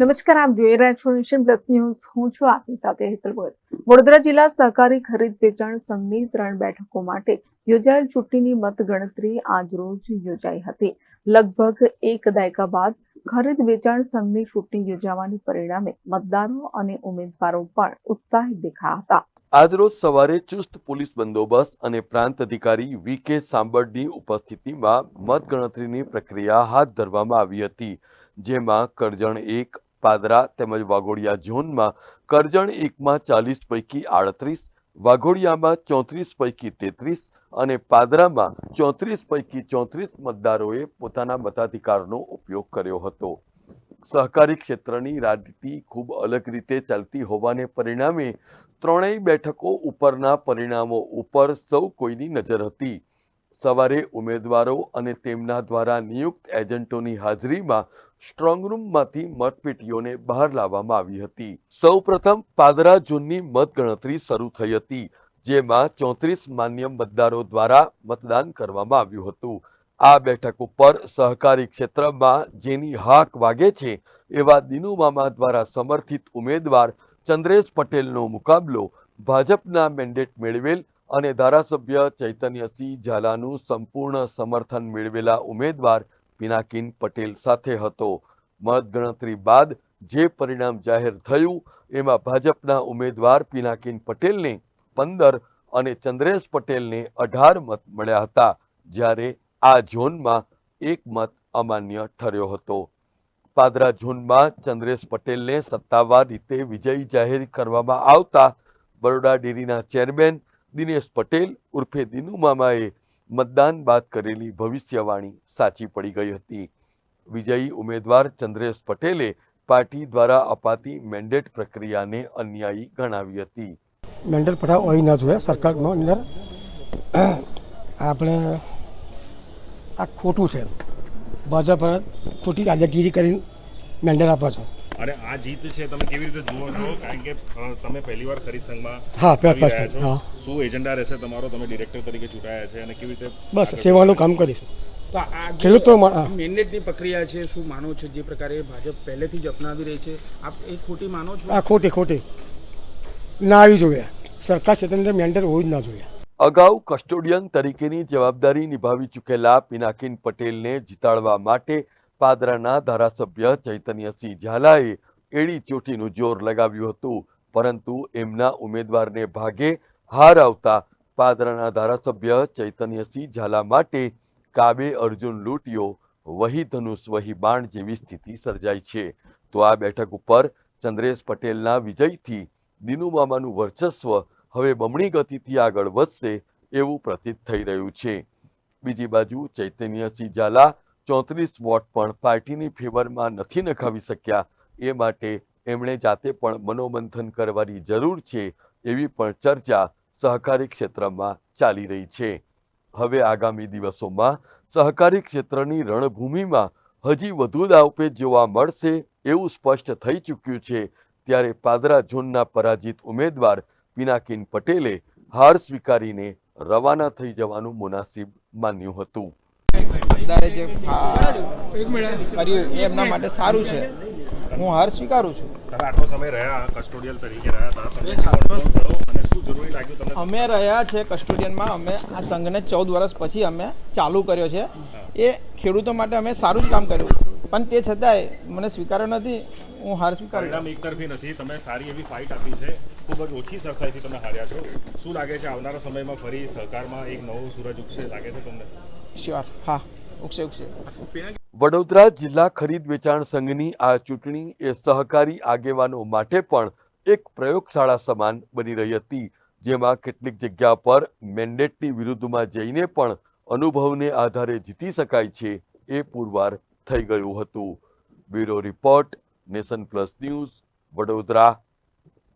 નમસ્કાર, આપ જોઈ રહ્યા છો નેશન પ્લસ ન્યૂઝ. હું છું આપની સાથે હેતલ ભગત વડોદરા જિલ્લા સહકારી ખરીદ વેચાણ સંઘની ત્રણ બેઠકો માટે યોજાયેલ ચૂંટણીની મતગણતરી આજરોજ યોજાઈ હતી. લગભગ એક દાયકા બાદ ખરીદ વેચાણ સંઘની ચૂંટણી યોજાવાની પરિણામે મતદારો અને ઉમેદવારો પણ ઉત્સાહિત દેખાયા હતા. આજરોજ સવારે ચુસ્ત પોલીસ બંદોબસ્ત અને પ્રાંત અધિકારી વી કે સાંબળની ઉપસ્થિતિમાં મતગણતરીની પ્રક્રિયા હાથ ધરવામાં આવી હતી, જેમાં કરજણ એક પાદરા તેમજ વાઘોડિયા ઝોનમાં કરજણ એકમાં ચાલીસ પૈકી આડત્રીસ, વાઘોડિયામાં ચોત્રીસ પૈકી તેત્રીસ અને પાદરામાં ચોત્રીસ પૈકી ચોત્રીસ મતદારોએ પોતાના મતાધિકારનો ઉપયોગ કર્યો હતો. સહકારી ક્ષેત્રની રાજનીતિ ખૂબ અલગ રીતે ચાલતી હોવાને પરિણામે ત્રણેય બેઠકો ઉપરના પરિણામો ઉપર સૌ કોઈની નજર હતી. સવારે ઉમેદવારો અને તેમના દ્વારા નિયુક્ત એજન્ટોની હાજરીમાં સ્ટ્રોંગ રૂમમાંથી મતપેટીઓને બહાર લાવવામાં આવી હતી. સૌપ્રથમ પાદરા જૂનની મતગણતરી શરૂ થઈ હતી, જેમાં ચોત્રીસ માન્ય મતદારો દ્વારા મતદાન કરવામાં આવ્યું હતું. આ બેઠક ઉપર સહકારી ક્ષેત્રમાં જેની હાક વાગે છે એવા દિનુમામા દ્વારા સમર્થિત ઉમેદવાર ચંદ્રેશ પટેલનો મુકાબલો ભાજપના મેન્ડેટ મેળવેલ અને ધારાસભ્ય ચૈતન્યસિંહ ઝાલાનું સંપૂર્ણ સમર્થન મેળવેલા ઉમેદવાર પિનાકીન પટેલ સાથે હતો. મતગણતરી બાદ જે પરિણામ જાહેર થયું, એમાં ભાજપના ઉમેદવાર પિનાકીન પટેલને પંદર અને ચંદ્રેશ પટેલને અઢાર મત મળ્યા હતા, જ્યારે આ ઝોનમાં એક મત અમાન્ય ઠર્યો હતો. પાદરા ઝોનમાં ચંદ્રેશ પટેલને સત્તાવાર રીતે વિજયી જાહેર કરવામાં આવતા બરોડા ડેરીના ચેરમેન દિનેશ પટેલ ઉર્ફે દિનુ મામાએ મતદાન બાદ કરેલી ભવિષ્યવાણી સાચી પડી ગઈ હતી. વિજયી ઉમેદવાર ચંદ્રેશ પટેલે પાર્ટી દ્વારા અપાતી મેન્ડેટ પ્રક્રિયાને અન્યાયી ગણાવી હતી. મેન્ડલ પઠાવ હોય ના જોઈએ સરકારનો અંદર. આપણે આ ખોટું છે. ભાજપ ખોટી દાદાગીરી કરીને મેન્ડલ આપે છે. અને આ જીત છે તમે કેવી રીતે જુઓ છો? કારણ કે તમે પહેલી વાર ખરીદ સંઘમાં હા, હા. શું એજન્ડા રહેશે? તમારો તમે ડિરેક્ટર તરીકે ચૂંટાયા છે અને કેવી રીતે બસ સેવાનું કામ કરીશું. તો આ ખેડૂતો મેન્ડેટની પ્રક્રિયા છે શું માનો છો? જે પ્રકારે ભાજપ પહેલેથી જ અપનાવી રહી છે આપ એ ખોટી માનો છો? આ ખોટી ખોટી. ના આવી જોઈએ. સરકાર ક્ષેત્રની મેન્ડલ હોવું જ ના જોઈએ. અગાઉ કસ્ટોડિયન તરીકેની જવાબદારી નિભાવી ચૂકેલા પિનાકીન પટેલને જીતાડવા માટે પાદરાના ધારાસભ્ય ચૈતન્યસિંહ ઝાલાએ એડી ચોટીનું જોર લગાવ્યું હતું. પરંતુ એમના ઉમેદવારને ભાગે હાર આવતા પાદરાના ધારાસભ્ય ચૈતન્યસિંહ ઝાલા માટે કાબે અર્જુન લૂંટ્યો. વહી ધનુષ, વહી બાણ જેવી સ્થિતિ સર્જાઈ છે. તો આ બેઠક ઉપર ચંદ્રેશ પટેલના વિજયથી દિનુ મામાનું વર્ચસ્વ હવે બમણી ગતિથી આગળ વધશે એવું પ્રતીત થઈ રહ્યું છે. બીજી બાજુ ચૈતન્યસિંહ ઝાલા ચોત્રીસ વોટ પણ પાર્ટીની ફેવરમાં નથી નખાવી શક્યા. એ માટે એમણે જાતે પણ મનોમંથન કરવાની જરૂર છે. એવી પણ ચર્ચા સહકારી ક્ષેત્રમાં ચાલી રહી છે. હવે આગામી દિવસોમાં સહકારી ક્ષેત્રની રણભૂમિમાં હજી વધુ દાવપેચ જોવા મળશે એવું સ્પષ્ટ થઈ ચૂક્યું છે. ત્યારે પાદરા ઝોનના પરાજિત ઉમેદવાર પિનાકીન પટેલે હાર સ્વીકારીને રવાના થઈ જવાનું મુનાસિબ માન્યું હતું. જે એમના માટે સારું છે. હું હાર સ્વીકારું છું. આટલો સમય રહ્યા કસ્ટોડિયલ તરીકે રહ્યા અમે રહ્યા છે કસ્ટોડિયનમાં અમે આ સંઘને ચૌદ વર્ષ પછી અમે ચાલુ કર્યો છે. એ ખેડૂતો માટે અમે સારું જ કામ કર્યું. પણ તે છતાંય મને સ્વીકાર્યો નથી હું હાર સ્વીકારું પરિણામ એક તરફી નથી તમે સારી એવી ફાઇટ આપી છે. ખૂબ જ ઓછી સરસાઈથી તમે હાર્યા છો. શું લાગે છે આવનારા સમયમાં ફરી સહકારમાં એક નવો સૂરજ ઉગશે? લાગે છે તમને? શ્યોર હા. ઉગશે ઉગશે વડોદરા જિલ્લા ખરીદ વેચાણ સંઘની આ ચૂંટણી એ સહકારી આગેવાનો માટે પણ એક પ્રયોગશાળા સમાન બની રહી હતી, જેમાં કેટલીક જગ્યા પર મેન્ડેટની વિરુદ્ધમાં જઈને પણ અનુભવને આધારે જીતી શકાય છે એ પુરવાર થઈ ગયું હતું. Bureau report, nation plus news, Vadodara.